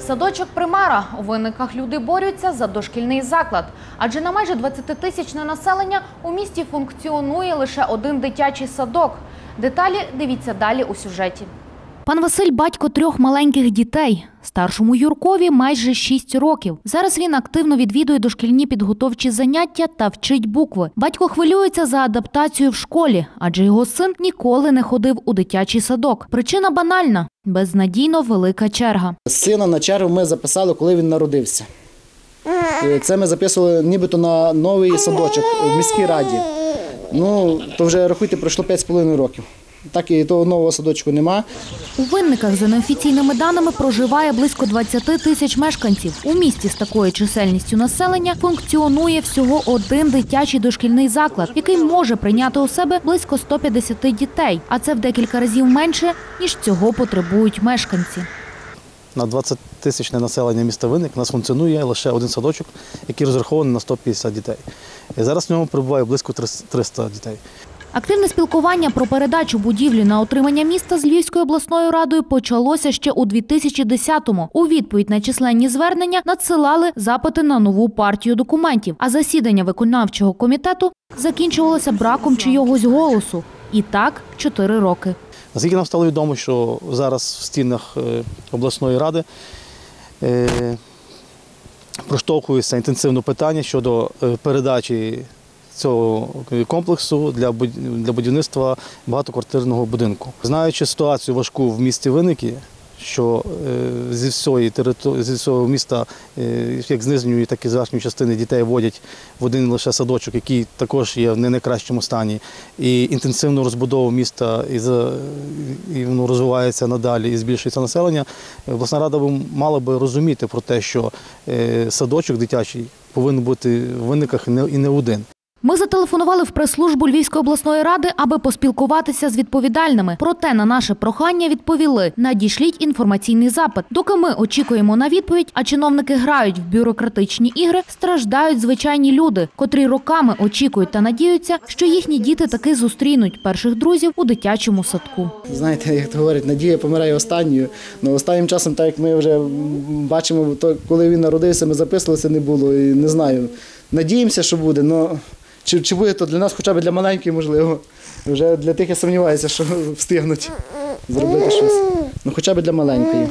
Садочок Примара. У виниках люди борються за дошкільний заклад. Адже на майже 20-тисячне населення у місті функціонує лише один дитячий садок. Деталі дивіться далі у сюжеті. Пан Василь батько трьох маленьких дітей. Старшому Юркові майже 6 років. Зараз він активно відвідує дошкільні підготовчі заняття та вчить букви. Батько хвилюється за адаптацію в школі, адже його син ніколи не ходив у дитячий садок. Причина банальна безнадійно велика черга. Сина на чергу ми записали, коли він народився. Е, Це ми записували нібито на новий садочок в міській раді. Ну, то вже рахуйте, пройшло 5,5 років. Так і того нового садочку нема. У винниках за неофіційними даними проживає близько 20 тисяч мешканців. У місті з такою чисельністю населення функціонує всього один дитячий дошкільний заклад, який може прийняти у себе близько 150 дітей. А це в декілька разів менше ніж цього потребують мешканці. На 20 тисячне населення міста Винник у нас функціонує лише один садочок, який розрахований на 150 дітей. І зараз в ньому перебуває близько 300 дітей. Активне спілкування про передачу будівлі на отримання міста з Львівською обласною радою почалося ще у 2010-му. У відповідь на численні звернення надсилали запити на нову партію документів. А засідання виконавчого комітету закінчувалося браком чийогось голосу. І так чотири роки. Наскільки нам стало відомо, що зараз в стінах е, обласної ради е, проштовхується інтенсивне питання щодо е, передачі цього комплексу для будівництва багатоквартирного будинку. Знаючи ситуацію важку в місті Винники, що е, зі всієї території, зі всього міста, е, як з нижньої, так і з верхньої частини дітей водять в один лише садочок, який також є в не найкращому стані, і інтенсивну розбудову міста і, за, і воно розвивається надалі і збільшується населення. Обласна рада мала би розуміти про те, що е, садочок дитячий повинен бути в не, і не один. Ми зателефонували в прес-службу Львівської обласної ради, аби поспілкуватися з відповідальними. Проте на наше прохання відповіли: надішліть інформаційний запит. Доки ми очікуємо на відповідь, а чиновники грають в бюрократичні ігри, страждають звичайні люди, котрі роками очікують та надіються, що їхні діти таки зустрінуть перших друзів у дитячому садку. Знаєте, як то говорять, надія помирає останньою. Ну, останнім часом, так як ми вже бачимо, то коли він народився, ми записувалися не було. І не знаю. Надіємося, що буде. але чи, чи буде то для нас хоча б для маленьких, можливо. Вже для тих я сумніваюся, що встигнуть зробити щось. Ну, хоча б для маленької.